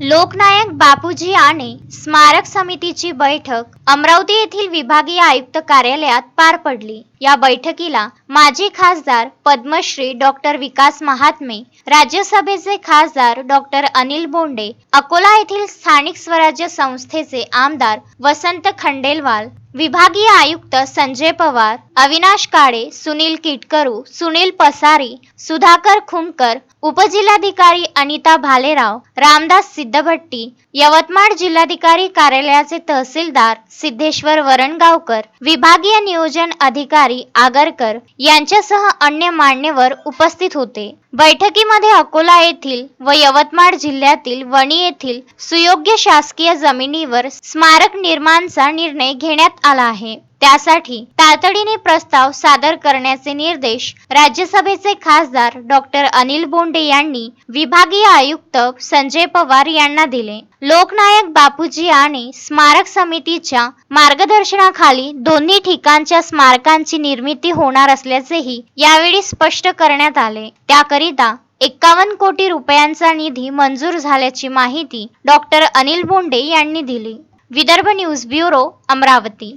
लोकनायक बापूजी आणे स्मारक समितीची बैठक अमरावती येथील विभागीय आयुक्त कार्यालयात पार पडली. या बैठकीला माजी खासदार पद्मश्री डॉक्टर विकास महात्मे राज्यसभेचे खासदार डॉक्टर अनिल बोंडे अकोला येथील स्थानिक स्वराज्य संस्थेचे आमदार वसंत खंडेलवाल विभागीय आयुक्त संजय पवार अविनाश काळे सुनील किटकरू सुनील पसारी सुधाकर खुमकर उपजिल्हाधिकारी अनिता भालेराव रामदास सिद्धभट्टी यवतमाळ जिल्हाधिकारी कार्यालयाचे तहसीलदार सिद्धेश्वर वरणगावकर विभागीय नियोजन अधिकारी आगरकर यांच्यासह अन्य मान्यवर उपस्थित होते. बैठकीमध्ये अकोला येथील व यवतमाळ जिल्ह्यातील वणी येथील सुयोग्य शासकीय जमिनीवर स्मारक निर्माणचा निर्णय घेण्यात आला आहे. त्यासाठी तातडीने प्रस्ताव सादर करण्याचे निर्देश राज्यसभेचे खासदार डॉक्टर अनिल बोंडे यांनी विभागीय आयुक्त संजय पवार यांना दिले. लोकनायक बापूजी आणि स्मारक समितीच्या मार्गदर्शनाखाली दोन्ही ठिकाणच्या स्मारकांची निर्मिती होणार असल्याचेही यावेळी स्पष्ट करण्यात आले. त्याकरिता एक्कावन्न कोटी रुपयांचा निधी मंजूर झाल्याची माहिती डॉक्टर अनिल बोंडे यांनी दिली. Vidarbha news bureau Amravati.